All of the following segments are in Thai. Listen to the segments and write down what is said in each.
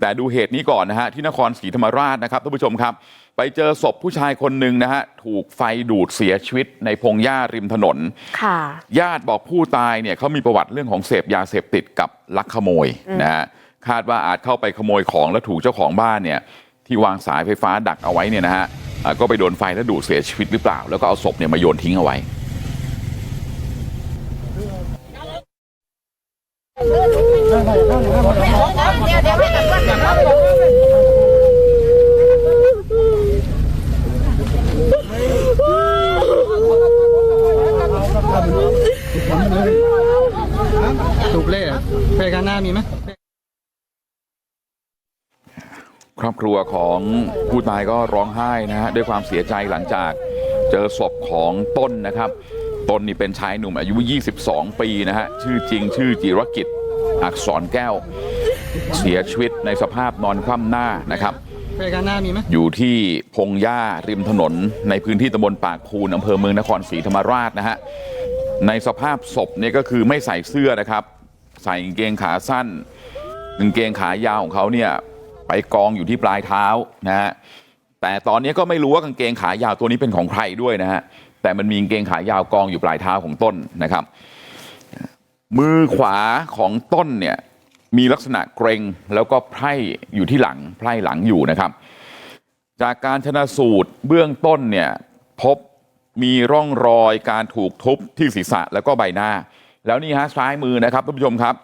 แต่ดูเหตุนี้ก่อนนะฮะที่นครศรีธรรมราชนะครับท่านผู้ชมครับไปเจอศพผู้ชายคนหนึ่งนะฮะถูกไฟดูดเสียชีวิตในพงหญ้าริมถนนค่ะญาติบอกผู้ตายเนี่ยเขามีประวัติเรื่องของเสพยาเสพติดกับลักขโมยนะฮะคาดว่าอาจเข้าไปขโมยของแล้วถูกเจ้าของบ้านเนี่ยที่วางสายไฟฟ้าดักเอาไว้เนี่ยนะฮะอ่าก็ไปโดนไฟแล้วดูดเสียชีวิตหรือเปล่าแล้วก็เอาศพเนี่ยมาโยนทิ้งเอาไว้ ถูกเล่ห์เพกันหน้ามีไหมครอบครัวของผู้ตายก็ร้องไห้นะฮะด้วยความเสียใจหลังจากเจอศพของต้นนะครับ ต้นนี่เป็นชายหนุ่มอายุ22ปีนะฮะชื่อจริงชื่อจิรกิจอักษรแก้วเสียชีวิตในสภาพนอนคว่ำหน้านะครับเพกันหน้ามีไหมอยู่ที่พงหญ้าริมถนนในพื้นที่ตำบลปากพูนอำเภอเมืองนครศรีธรรมราชนะฮะในสภาพศพเนี่ยก็คือไม่ใส่เสื้อนะครับ ใส่กางเกงขาสั้นกางเกงขายาวของเขาเนี่ยไปกองอยู่ที่ปลายเท้านะฮะแต่ตอนนี้ก็ไม่รู้ว่ากางเกงขายาวตัวนี้เป็นของใครด้วยนะฮะ แต่มันมีกางเกงขายาวกองอยู่ปลายเท้าของต้นนะครับมือขวาของต้นเนี่ยมีลักษณะเกรงแล้วก็ไพร่อยู่ที่หลังไพร่หลังอยู่นะครับ จากการชนะสูตรเบื้องต้นเนี่ยพบมีร่องรอยการถูกทุบที่ศีรษะแล้วก็ใบหน้า แล้วนี่ฮะซ้ายมือนะครับท่านผู้ชมครับ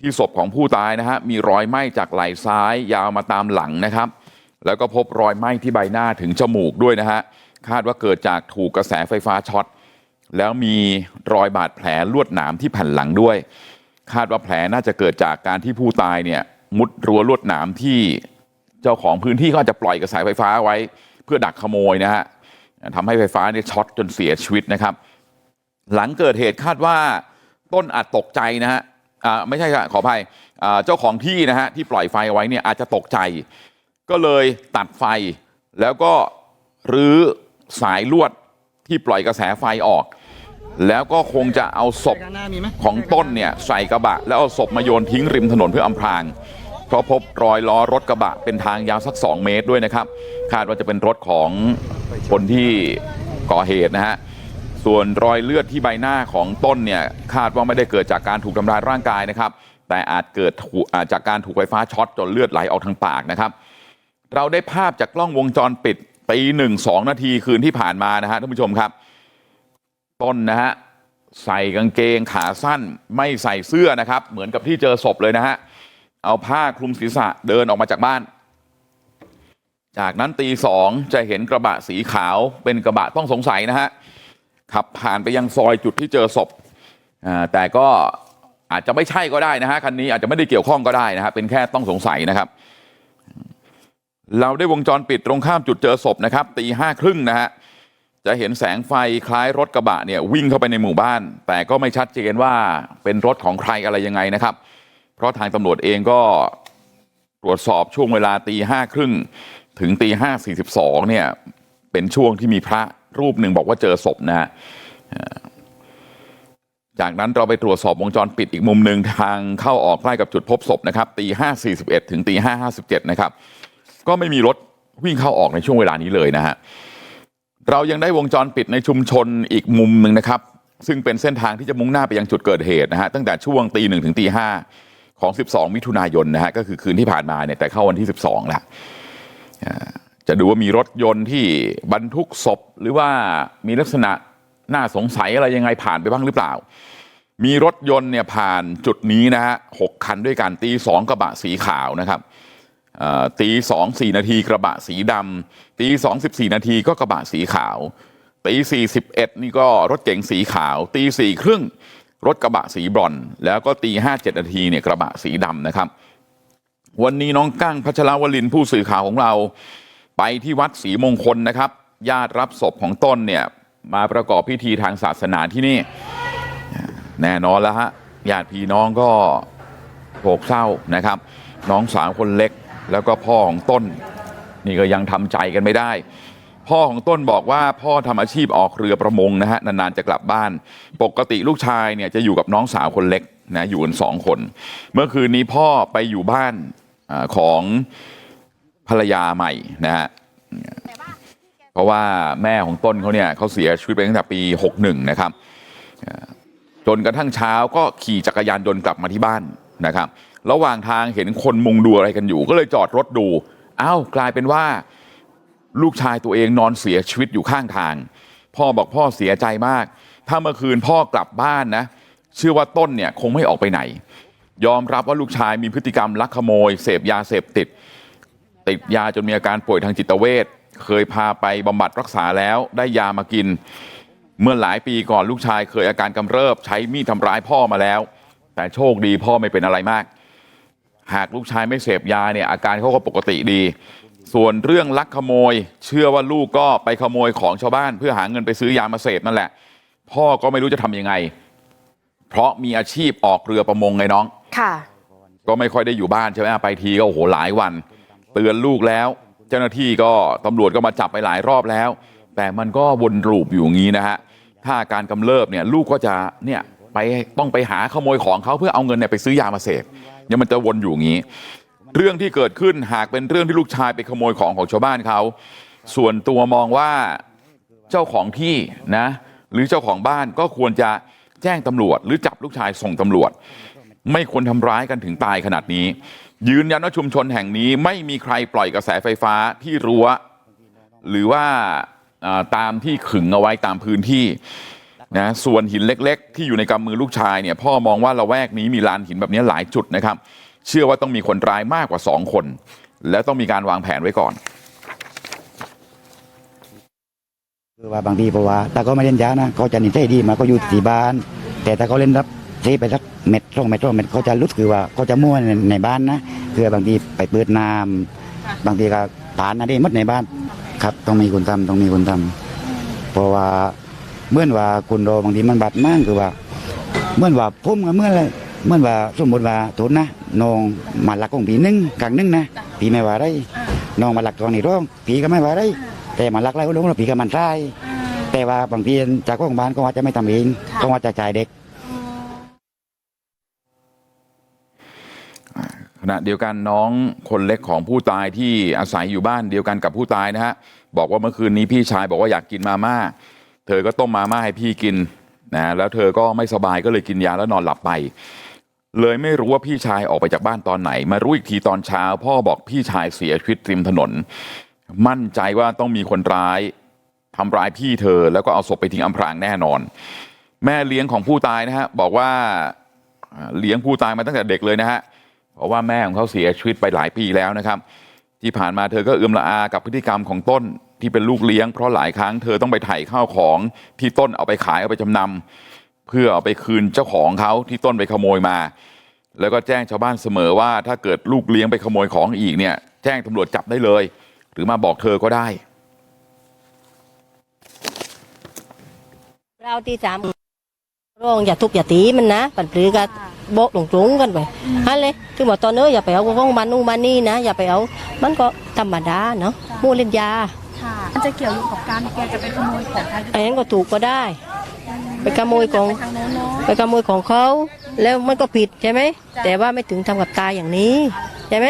ที่ศพของผู้ตายนะฮะมีรอยไหม้จากไหล่ซ้ายยาวมาตามหลังนะครับ แล้วก็พบรอยไหม้ที่ใบหน้าถึงจมูกด้วยนะฮะ ว่าเกิดจากถูกกระแสไฟฟ้าช็อตแล้วมีรอยบาดแผลลวดหนามที่แผ่นหลังด้วยคาดว่าแผลน่าจะเกิดจากการที่ผู้ตายเนี่ยมุดรั้วลวดหนามที่เจ้าของพื้นที่เขาอาจจะปล่อยกระแสไฟฟ้าไว้เพื่อดักขโมยนะฮะทำให้ไฟฟ้าเนี่ยช็อตจนเสียชีวิตนะครับ หลังเกิดเหตุคาดว่าต้นอาจตกใจนะฮะไม่ใช่ครับขออภัยเจ้าของที่นะฮะที่ปล่อยไฟเอาไว้เนี่ยอาจจะตกใจ ก็เลยตัดไฟแล้วก็รื้อ สายลวดที่ปล่อยกระแสไฟออกแล้วก็คงจะเอาศพของต้นเนี่ยใส่กระบะแล้วเอาศพมาโยนทิ้งริมถนนเพื่ออำพรางเพราะพบรอยล้อรถกระบะเป็นทางยาวสัก2เมตรด้วยนะครับคาดว่าจะเป็นรถของคนที่ก่อเหตุนะฮะส่วนรอยเลือดที่ใบหน้าของต้นเนี่ยคาดว่าไม่ได้เกิดจากการถูกทำร้ายร่างกายนะครับ แต่อาจเกิดจากการถูกไฟฟ้าช็อตจนเลือดไหลออกทางปากนะครับ เราได้ภาพจากกล้องวงจรปิด ตีหนึ่งสองนาทีคืนที่ผ่านมานะฮะท่านผู้ชมครับต้นนะฮะใส่กางเกงขาสั้นไม่ใส่เสื้อนะครับเหมือนกับที่เจอศพเลยนะฮะเอาผ้าคลุมศีรษะเดินออกมาจากบ้าน จากนั้นตีสองจะเห็นกระบะสีขาวเป็นกระบะต้องสงสัยนะฮะขับผ่านไปยังซอยจุดที่เจอศพแต่ก็อาจจะไม่ใช่ก็ได้นะฮะคันนี้อาจจะไม่ได้เกี่ยวข้องก็ได้นะฮะเป็นแค่ต้องสงสัยนะครับ เราได้วงจรปิดตรงข้ามจุดเจอศพนะครับตีห้าครึ่งนะฮะจะเห็นแสงไฟคล้ายรถกระบะเนี่ยวิ่งเข้าไปในหมู่บ้านแต่ก็ไม่ชัดเจนว่าเป็นรถของใครอะไรยังไงนะครับ เพราะทางตำรวจเองก็ตรวจสอบช่วงเวลาตีห้าครึ่งถึงตีห้าสี่สิบสองเนี่ยเป็นช่วงที่มีพระรูปหนึ่งบอกว่าเจอศพนะฮะจากนั้นเราไปตรวจสอบวงจรปิดอีกมุมหนึ่งทางเข้าออกใกล้กับจุดพบศพนะครับตีห้าสี่สิบเอ็ดถึงตีห้าห้าสิบเจ็ดนะครับ ก็ไม่มีรถวิ่งเข้าออกในช่วงเวลานี้เลยนะฮะเรายังได้วงจรปิดในชุมชนอีกมุมหนึ่งนะครับซึ่งเป็นเส้นทางที่จะมุ่งหน้าไปยังจุดเกิดเหตุนะฮะตั้งแต่ช่วงตีหนึ่งถึงตีห้าของ12มิถุนายนนะฮะก็คือคืนที่ผ่านมาเนี่ยแต่เข้าวันที่12แล้วจะดูว่ามีรถยนต์ที่บรรทุกศพหรือว่ามีลักษณะน่าสงสัยอะไรยังไงผ่านไปบ้างหรือเปล่า มีรถยนต์เนี่ยผ่านจุดนี้นะฮะหกคันด้วยกันตีสองกระบะสีขาวนะครับ ตีสองสี่นาทีกระบะสีดำตีสองสิบสี่นาทีก็กระบะสีขาวตีสี่สิบเอ็ดนี่ก็รถเก๋งสีขาว ตีสี่ครึ่งรถกระบะสีบรอนแล้วก็ตีห้าเจ็ดนาทีเนี่ยกระบะสีดำนะครับ วันนี้น้องกั้งพัชรวลินผู้สื่อข่าวของเรา ไปที่วัดศรีมงคลนะครับ ญาติรับศพของต้นเนี่ยมาประกอบพิธีทางศาสนาที่นี่ แน่นอนแล้วฮะญาติพี่น้องก็โศกเศร้านะครับ น้องสาวคนเล็ก แล้วก็พ่อของต้นนี่ก็ยังทำใจกันไม่ได้ พ่อของต้นบอกว่าพ่อทำอาชีพออกเรือประมงนะฮะนานๆจะกลับบ้าน ปกติลูกชายเนี่ยจะอยู่กับน้องสาวคนเล็กนะอยู่กันสองคน เมื่อคืนนี้พ่อไปอยู่บ้านอของภรรยาใหม่นะฮะเพราะว่าแม่ของต้นเขาเนี่ยเขาเสียชีวิตไปตั้งแต่ปี 61 นะครับจนกระทั่งเช้าก็ขี่จักรยานยนต์กลับมาที่บ้านนะครับ ระหว่างทางเห็นคนมุงดูอะไรกันอยู่ก็เลยจอดรถดูอ้าวกลายเป็นว่าลูกชายตัวเองนอนเสียชีวิตอยู่ข้างทางพ่อบอกพ่อเสียใจมาก ถ้าเมื่อคืนพ่อกลับบ้านนะ เชื่อว่าต้นเนี่ยคงไม่ออกไปไหน ยอมรับว่าลูกชายมีพฤติกรรมลักขโมย เสพยาเสพติด ติดยาจนมีอาการป่วยทางจิตเวชเคยพาไปบำบัดรักษาแล้วได้ยามากิน เมื่อหลายปีก่อนลูกชายเคยอาการกำเริบใช้มีดทำร้ายพ่อมาแล้ว แต่โชคดีพ่อไม่เป็นอะไรมาก หากลูกชายไม่เสพยาเนี่ยอาการเขาก็ปกติดีส่วนเรื่องลักขโมยเชื่อว่าลูกก็ไปขโมยของชาวบ้านเพื่อหาเงินไปซื้อยามาเสพนั่นแหละ พ่อก็ไม่รู้จะทำยังไง เพราะมีอาชีพออกเรือประมงไงน้องค่ะ ก็ไม่ค่อยได้อยู่บ้านใช่ไหมไปทีก็โอ้โหหลายวัน เตือนลูกแล้ว เจ้าหน้าที่ก็ตำรวจก็มาจับไปหลายรอบแล้ว แต่มันก็วนลูปอยู่อย่างนี้นะฮะถ้าอาการกำเริบเนี่ยลูกก็จะเนี่ยไปต้องไปหาขโมยของเขาเพื่อเอาเงินเนี่ยไปซื้อยามาเสพ เนี่ยมันจะวนอยู่อย่างนี้เรื่องที่เกิดขึ้นหากเป็นเรื่องที่ลูกชายไปขโมยของของชาวบ้านเขาส่วนตัวมองว่าเจ้าของที่นะหรือเจ้าของบ้านก็ควรจะแจ้งตำรวจหรือจับลูกชายส่งตำรวจไม่ควรทำร้ายกันถึงตายขนาดนี้ยืนยันว่าชุมชนแห่งนี้ไม่มีใครปล่อยกระแสไฟฟ้าที่รั้วหรือว่าตามที่ขึงเอาไว้ตามพื้นที่ นะส่วนหินเล็กๆที่อยู่ในกำมือลูกชายเนี่ยพ่อมองว่าละแวกนี้มีลานหินแบบนี้หลายจุดนะครับเชื่อว่าต้องมีคนร้ายมากกว่าสองคนแล้วต้องมีการวางแผนไว้ก่อนคือว่าบางทีเพราะว่าถ้าเขาไม่เล่นยานะเขาจะนิสัยดีมาก็อยู่ที่บ้าน แต่ถ้าเขาเล่นรับเทไปสักเม็ดสองเม็ดสองเม็ดเขาจะรู้คือว่าเขาจะมั่วในในบ้านนะคือบางทีไปเปิดน้ำบางทีก็ฐานอะไรมดในบ้าน ครับต้องมีคนทำต้องมีคนทำเพราะว่า เมื่อนว่าคุณโดบางทีมันบาดมากคือว่าเมื่อนว่าพุ่มกับเมื่อนเลยเมื่อนว่าสมมติว่าโทุนะน้องมาหลักของผีหนึ่งกลางหนึ่งนะผีไม่ว่าได้น้องมาหลักตอนนี้ร้องผีก็ไม่ว่าได้ แต่มาหลักไล่ก็ลงแล้วผีก็มันใช่แต่ว่าบางทีจากของบ้านก็ว่าจะไม่ทำเองก็ว่าจะจ่ายเด็ก ขณะเดียวกันน้องคนเล็กของผู้ตายที่อาศัยอยู่บ้านเดียวกันกับผู้ตายนะฮะบอกว่าเมื่อคืนนี้พี่ชายบอกว่าอยากกินมาม่า เธอก็ต้มมาม่าให้พี่กินนะแล้วเธอก็ไม่สบายก็เลยกินยาแล้วนอนหลับไป เลยไม่รู้ว่าพี่ชายออกไปจากบ้านตอนไหน มารู้อีกทีตอนเช้า พ่อบอกพี่ชายเสียชีวิตริมถนน มั่นใจว่าต้องมีคนร้ายทำร้ายพี่เธอแล้วก็เอาศพไปทิ้งอำพรางแน่นอน แม่เลี้ยงของผู้ตายนะฮะบอกว่าอ่าเลี้ยงผู้ตายมาตั้งแต่เด็กเลยนะฮะเพราะว่าแม่ของเขาเสียชีวิตไปหลายปีแล้วนะครับ ที่ผ่านมาเธอก็เอือมละอากับพฤติกรรมของต้น ที่เป็นลูกเลี้ยงเพราะหลายครั้งเธอต้องไปไถ่ข้าวของที่ต้นเอาไปขายเอาไปจำนำเพื่อเอาไปคืนเจ้าของเขาที่ต้นไปขโมยมา แล้วก็แจ้งชาวบ้านเสมอว่าถ้าเกิดลูกเลี้ยงไปขโมยของอีกเนี่ย แจ้งตำรวจจับได้เลย หรือมาบอกเธอก็ได้ เราตีสามร้องอย่าทุบอย่าตีมันนะปันปลือก็โบกลงจุงกันไปฮันเลยคือว่าตอนเนื้ออย่าไปเอาของมันนู่นมันนี่นะอย่าไปเอา มันก็ธรรมดาเนาะมูเล่นยา ค่ะ มันจะเกี่ยวโยงกับการแกจะไปขโมยของใครอันนั้นก็ถูกก็ได้ ไปขโมยของ ทางโน้นเนาะ ไปขโมยของเขาแล้วมันก็ผิดใช่ไหมแต่ว่าไม่ถึงทำกับตายอย่างนี้ใช่ไหม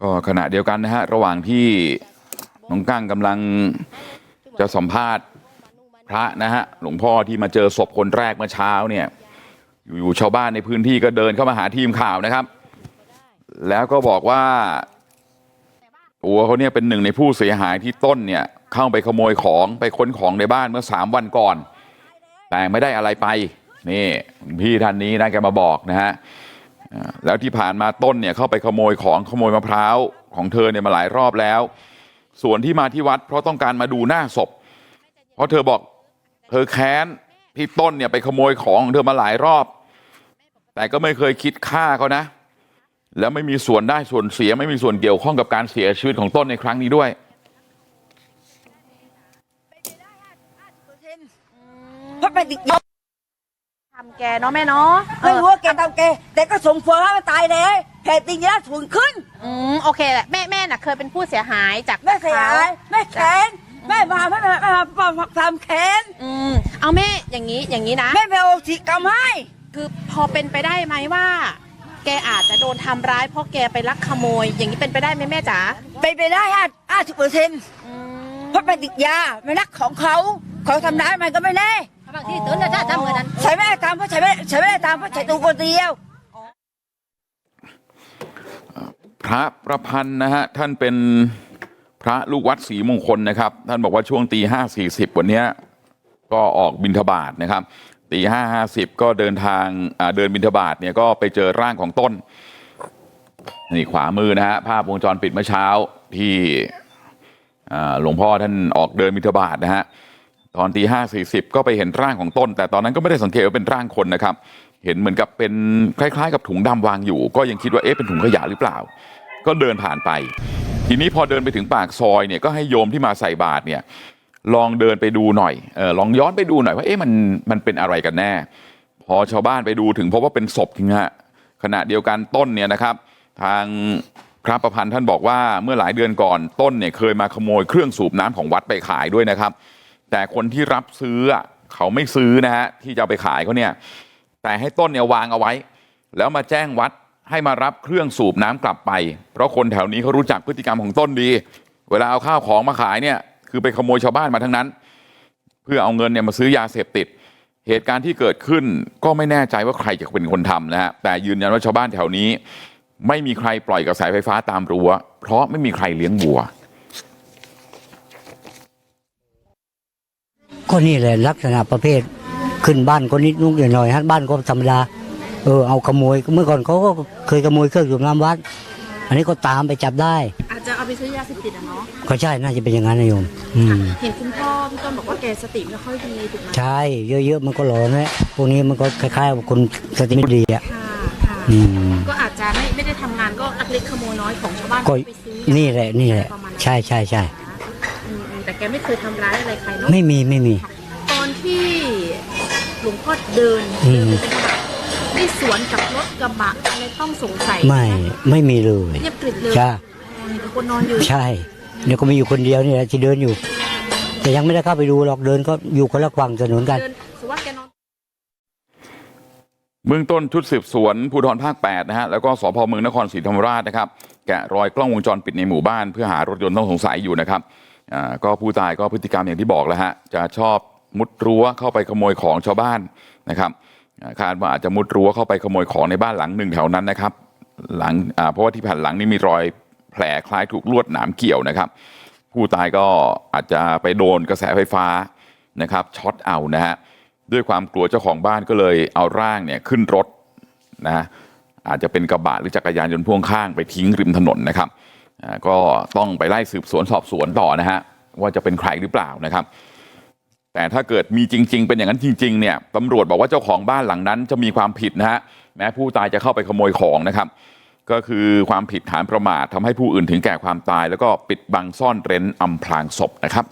ก็ขณะเดียวกันนะฮะ ระหว่างที่น้องกั้งกำลังจะสัมภาษณ์พระนะฮะ หลวงพ่อที่มาเจอศพคนแรกเมื่อเช้าเนี่ย อยู่ๆชาวบ้านในพื้นที่ก็เดินเข้ามาหาทีมข่าวนะครับ แล้วก็บอกว่า ตัวเขาเนี่ยเป็นหนึ่งในผู้เสียหายที่ต้นเนี่ยเข้าไปขโมยของไปค้นของในบ้านเมื่อสามวันก่อนแต่ไม่ได้อะไรไปนี่พี่ท่านนี้นะแกมาบอกนะฮะแล้วที่ผ่านมาต้นเนี่ยเข้าไปขโมยของขโมยมะพร้าวของเธอเนี่ยมาหลายรอบแล้ว ส่วนที่มาที่วัดเพราะต้องการมาดูหน้าศพ เพราะเธอบอกเธอแค้นที่ต้นเนี่ยไปขโมยของของเธอมาหลายรอบ แต่ก็ไม่เคยคิดฆ่าเขานะ แล้วไม่มีส่วนได้ส่วนเสียไม่มีส่วนเกี่ยวข้องกับการเสียชีวิตของต้นในครั้งนี้ด้วยเพราะไปติดยาทำแกเนาะแม่เนาะไม่รู้ว่าแกทำแกแต่ก็สมควรให้มันตายเลยแผ่ติงยาสูงขึ้น อืมโอเคแหละแม่แม่น่ะเคยเป็นผู้เสียหายจากแม่เสียหายแม่แค้นแม่มาแม่มาแม่มาทำแค้นอืมเอาแม่อย่างนี้อย่างนี้นะแม่ไปเอาสิกรรมให้คือพอเป็นไปได้ไหมว่า แกอาจจะโดนทำร้ายเพราะแกไปลักขโมย อย่างนี้เป็นไปได้ไหมแม่จ๋าเป็นไปได้ห้าห้าสิบเปอร์เซ็นต์อืมเพราะไปติดยาไม่รักของเขาเขาทำร้ายมันก็ไม่แน่ บางทีตื่นนะถ้าทำเหมือนนั้น ใช้ไม่ได้ตามเพราะใช้ไม่ใช้ไม่ได้ตามเพราะใช้ตัวคนเดียว พระประพันธ์นะฮะท่านเป็นพระลูกวัดศรีมงคลนะครับ ท่านบอกว่าช่วงตีห้าสี่สิบวันเนี้ยก็ออกบินทบาทนะครับ ตีห้าห้าสิบก็เดินทางเดินบินทบาทเนี่ยก็ไปเจอร่างของต้นนี่ขวามือนะฮะภาพวงจรปิดเมื่อเช้าที่หลวงพ่อท่านออกเดินบินทบาทนะฮะตอนตีห้าสี่สิบก็ไปเห็นร่างของต้น แต่ตอนนั้นก็ไม่ได้สังเกตว่าเป็นร่างคนนะครับ เห็นเหมือนกับเป็นคล้ายๆ กับถุงดำวางอยู่ ก็ยังคิดว่าเอ๊ะเป็นถุงขยะหรือเปล่า ก็เดินผ่านไป ทีนี้พอเดินไปถึงปากซอยเนี่ยก็ให้โยมที่มาใส่บาตรเนี่ย ลองเดินไปดูหน่อยเออลองย้อนไปดูหน่อยว่าเอ๊ะมันมันเป็นอะไรกันแน่ พอชาวบ้านไปดูถึงพบว่าเป็นศพจริงฮะขณะเดียวกันต้นเนี่ยนะครับ ทางพระประพันธ์ท่านบอกว่าเมื่อหลายเดือนก่อนต้นเนี่ยเคยมาขโมยเครื่องสูบน้ำของวัดไปขายด้วยนะครับ แต่คนที่รับซื้อเขาไม่ซื้อนะฮะที่จะไปขายเขาเนี่ยแต่ให้ต้นเนี่ยวางเอาไว้ แล้วมาแจ้งวัดให้มารับเครื่องสูบน้ำกลับไป เพราะคนแถวนี้เขารู้จักพฤติกรรมของต้นดี เวลาเอาข้าวของมาขายเนี่ย คือไปขโมยชาวบ้านมาทั้งนั้นเพื่อเอาเงินเนี่ยมาซื้อยาเสพติดเหตุการณ์ที่เกิดขึ้นก็ไม่แน่ใจว่าใครจะเป็นคนทำนะฮะแต่ยืนยันว่าชาวบ้านแถวนี้ ไม่มีใครปล่อยกระแสไฟฟ้าตามรั้วเพราะไม่มีใครเลี้ยงวัวก็นี่แหละลักษณะประเภทขึ้นบ้านก็นิดนุกหน่อยฮะบ้านก็ธรรมดาเออเอาขโมยเมื่อก่อนเขาก็เคยขโมยเครื่องสูบน้ำวัด อันนี้ก็ตามไปจับได้ เอาไปซื้อยาเสพติดอะเนาะก็ใช่น่าจะเป็นอย่างนั้นนะโยม อืม เห็นคุณพ่อพี่ต้นบอกว่าแกสติไม่ค่อยดีถูกไหมใช่เยอะๆมันก็หลอนแหละพวกนี้มันก็คล้ายๆกับคนสติไม่ดีอะ ค่ะค่ะอืม ก็อาจจะไม่ไม่ได้ทำงานก็ลักเล็กขโมยน้อยของชาวบ้านก็ที่ไปซื้อนี่แหละนี่แหละ ประมาณนั้นใช่ใช่ใช่อืมอืมแต่แกไม่เคยทำร้ายอะไรใครเนาะไม่มีไม่มี ตอนที่หลวงพ่อเดินอืเดินมไปเป็นกระบะได้สวนกับรถกระบะอะไรต้องสงสัยไม่ไม่มีเลยเรียบกริบเลย จ้า เห็นคนนอนอยู่ใช่เดี๋ยวก็มีอยู่คนเดียวนี่แหละที่เดินอยู่ แต่ยังไม่ได้เข้าไปดูหรอกเดินก็อยู่คนละฝั่งถนนกัน เดินสมมติว่าแกนอน เบื้องต้นชุดสืบสวนภูธรภาค 8 นะฮะ แล้วก็สพเมืองนครศรีธรรมราชนะครับ แกะรอยกล้องวงจรปิดในหมู่บ้าน เพื่อหารถยนต์ต้องสงสัยอยู่นะครับอ่าก็ผู้ตายก็พฤติกรรมอย่างที่บอกแล้วฮะ จะชอบมุดรั้วเข้าไปขโมยของชาวบ้านนะครับอ่าคาดว่าอาจจะมุดรั้วเข้าไปขโมยของในบ้านหลังหนึ่งแถวนั้นนะครับ หลังอ่าเพราะว่าที่แผ่นหลังนี่มีรอย แผลคล้ายถูกลวดหนามเกี่ยวนะครับ ผู้ตายก็อาจจะไปโดนกระแสไฟฟ้านะครับช็อตเอานะฮะด้วยความกลัวเจ้าของบ้านก็เลยเอาร่างเนี่ยขึ้นรถนะอาจจะเป็นกระบะหรือจักรยานยนต์พ่วงข้างไปทิ้งริมถนนนะครับก็ต้องไปไล่สืบสวนสอบสวนต่อนะฮะว่าจะเป็นใครหรือเปล่านะครับ แต่ถ้าเกิดมีจริง ๆ เป็นอย่างนั้นจริง ๆ เนี่ยตำรวจบอกว่าเจ้าของบ้านหลังนั้นจะมีความผิดนะฮะแม้ผู้ตายจะเข้าไปขโมยของนะครับ ก็คือความผิดฐานประมาททำให้ผู้อื่นถึงแก่ความตายแล้วก็ปิดบังซ่อนเร้นอำพรางศพนะครับ